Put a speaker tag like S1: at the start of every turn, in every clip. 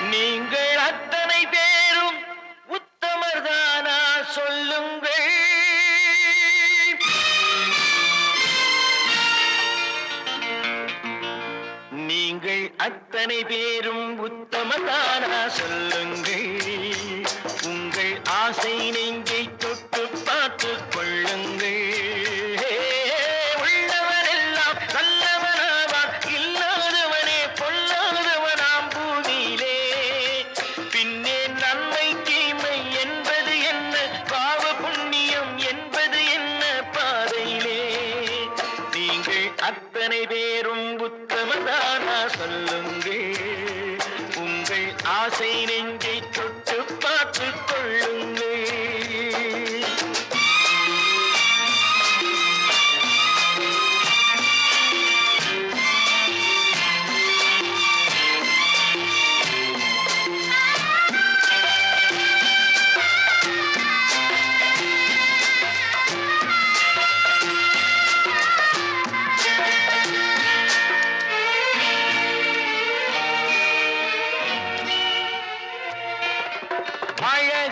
S1: நீங்கள் அத்தனை பேரும் உத்தமர்தானா சொல்லுங்கள். நீங்கள் அத்தனை பேரும் உத்தமதானா சொல்லுங்கள். உங்கள் ஆசை நீங்கள் நானா சொல்லுங்கள் உங்கள் ஆசை நெஞ்சை தொட்டு பார்த்து கொள்ளுங்கள் ভাঙে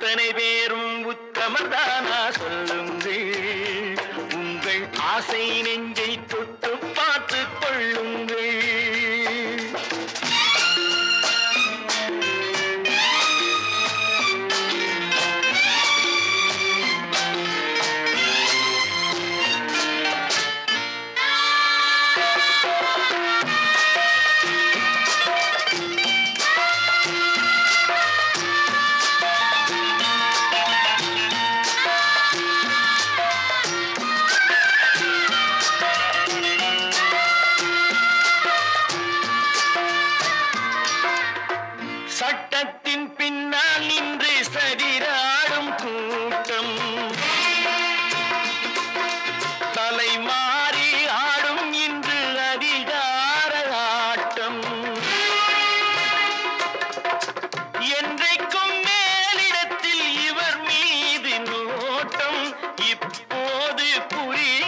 S1: அத்தனை பேரும் உத்தமதானா சொல்லுங்கள். உங்கள் ஆசை நெஞ்சு சட்டத்தின் பின்னால் நின்று சதிராடும் கூட்டம். தலை மாறி ஆடும் இன்று அதிகார ஆட்டம். என்றைக்கும் மேலிடத்தில் இவர் மீது நோட்டம். இப்போது புரிய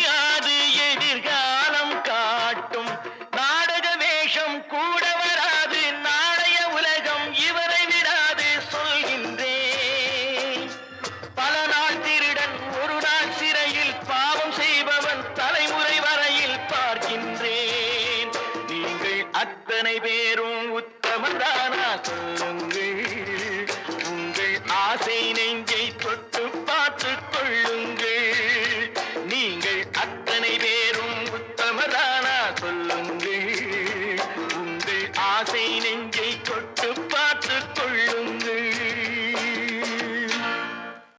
S1: பார்க்கின்றேன் நீங்கள் அத்தனை பேரும் உத்தமதானா சொல்லுங்கள்